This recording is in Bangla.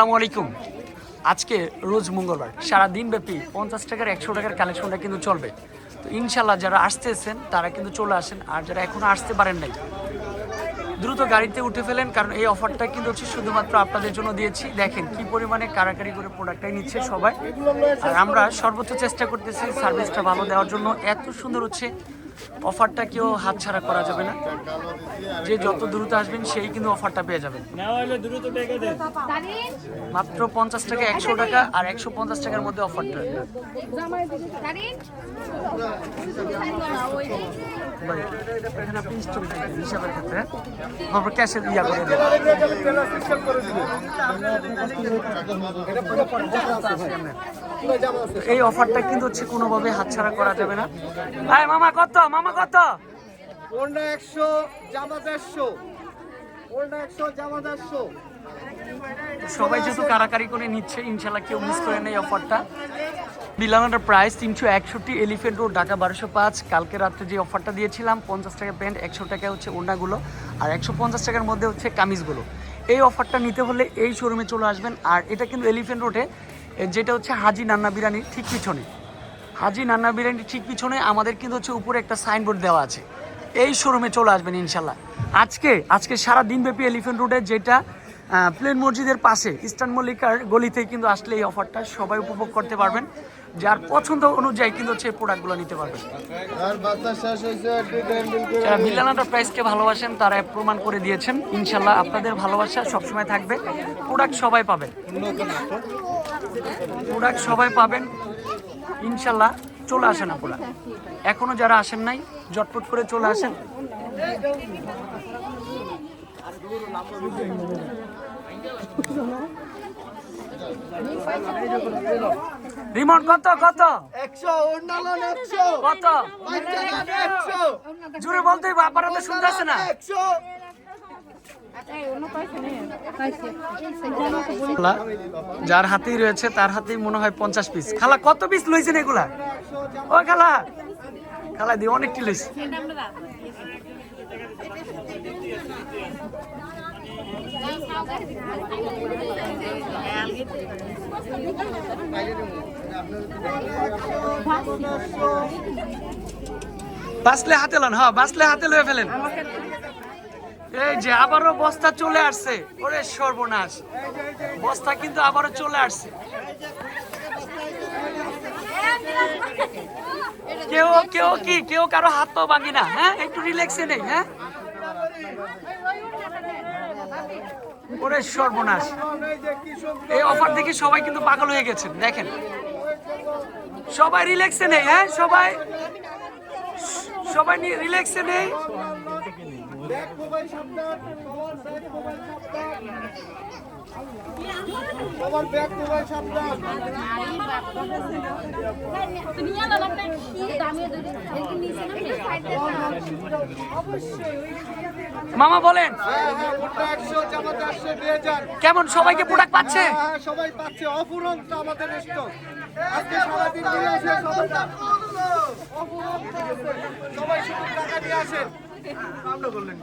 আসসালামু আলাইকুম। আজকে রোজ মঙ্গলবার, সারা দিন ব্যাপী পঞ্চাশ টাকার, একশো টাকার কালেকশনটা কিন্তু চলবে। তো ইনশাল্লাহ যারা আসতেছেন তারা কিন্তু চলে আসেন, আর যারা এখনও আসতে পারেন নাই, দ্রুত গাড়িতে উঠে ফেলেন, কারণ এই অফারটা কিন্তু হচ্ছে শুধুমাত্র আপনাদের জন্য দিয়েছি। দেখেন কি পরিমাণে কারাকারি করে প্রোডাক্টটাই নিচ্ছে সবাই। আর আমরা সর্বোচ্চ চেষ্টা করতেছি সার্ভিসটা ভালো দেওয়ার জন্য। এত সুন্দর হচ্ছে অফারটা কেউ হাতছাড়া করা যাবে না। যে যত দ্রুত আসবেন সেই কিন্তু অফারটা পেয়ে যাবেন। মাত্র পঞ্চাশ টাকা একশো টাকা আর একশো পঞ্চাশ টাকার মধ্যে অফারটা। ভাই, এখানে আপনি স্টক হিসাবের ক্ষেত্রে। তারপর ক্যাশে ইয়া করে দেবেন। এই অফারটা কিন্তু হচ্ছে কোনোভাবে হাতছাড়া করা যাবে না। ভাই মামা কত? মামা কত? ওটা একশো জামা দেড়শো। ওটা একশো জামা দেড়শো। সবাই যেহেতু কারাকারি করে নিচ্ছে ইনশাল্লাহ কেউ মিস করে নেই অফারটা বিলানোটার প্রাইস তিনশো একষট্টি এলিফেন্ট রোড ঢাকা বারোশো পাঁচ। কালকে রাত্রে যে অফারটা দিয়েছিলাম পঞ্চাশ টাকা প্যান্ট একশো টাকা হচ্ছে ওড়নাগুলো। আর একশো পঞ্চাশ টাকার মধ্যে হচ্ছে কামিজগুলো। এই অফারটা নিতে হলে এই শোরুমে চলে আসবেন। আর এটা কিন্তু এলিফেন্ট রোডে যেটা হচ্ছে হাজি নান্না বিরিয়ানির ঠিক পিছনে। হাজি নান্না বিরিয়ানির ঠিক পিছনে আমাদের কিন্তু হচ্ছে উপরে একটা সাইনবোর্ড দেওয়া আছে। এই শোরুমে চলে আসবেন ইনশাল্লাহ। আজকে আজকে সারা দিনব্যাপী এলিফেন্ট রোডে যেটা প্লেন মসজিদের পাশে ইস্টার্ন মল্লিকার গলিতে কিন্তু আসলে এই অফারটা সবাই উপভোগ করতে পারবেন। যার পছন্দ অনুযায়ী কিন্তু হচ্ছে এই প্রোডাক্টগুলো নিতে পারবেন। যারা বিল্লানাটা প্রাইসকে ভালোবাসেন তারা প্রমাণ করে দিয়েছেন। ইনশাল্লাহ আপনাদের ভালোবাসা সবসময় থাকবে। প্রোডাক্ট সবাই পাবেন। প্রোডাক্ট সবাই পাবেন। ইনশাল্লাহ চলে আসেন আপনারা এখনও যারা আসেন নাই জটপট করে চলে আসেন। রিমোট কত কত? একশো কত? জুড়ে বলতে আপনারা তো শুনতেছে না। যার হাতেই রয়েছে, তার হাতেই মনে হয় পঞ্চাশ পিস খালা কত পিস লইছেন এগুলা? ও খালা! খালা দিয়ে অনেকটি লইছে। বাসলে হাতে লন হ্যাঁ বাসলে হাতে লয়ে ফেলেন। এই যে, আবারও বস্তা চলে আসছে। ওরে সর্বনাশ। বস্তা কিন্তু আবারও চলে আসছে। কেউ কেউ কি? কেউ কারও হাত পাও ভাঙি না হ্যাঁ? একটু রিল্যাক্সে নেই হ্যাঁ? ওরে সর্বনাশ। এই অফার দেখে সবাই কিন্তু পাগল হয়ে গেছেন, দেখেন। সবাই রিল্যাক্সে নেই হ্যাঁ? সবাই সবাই রিল্যাক্সে নেই। মামা বলেন। কেমন সবাইকে প্রোডাক্ট পাচ্ছে? হ্যাঁ, হ্যাঁ, সবাই পাচ্ছে। অপুরন্ত আমাদের স্টক আজকে নিয়ে অপুরন্ত সবাই শুধু টাকা নিয়ে আসেন। আমরা বললেন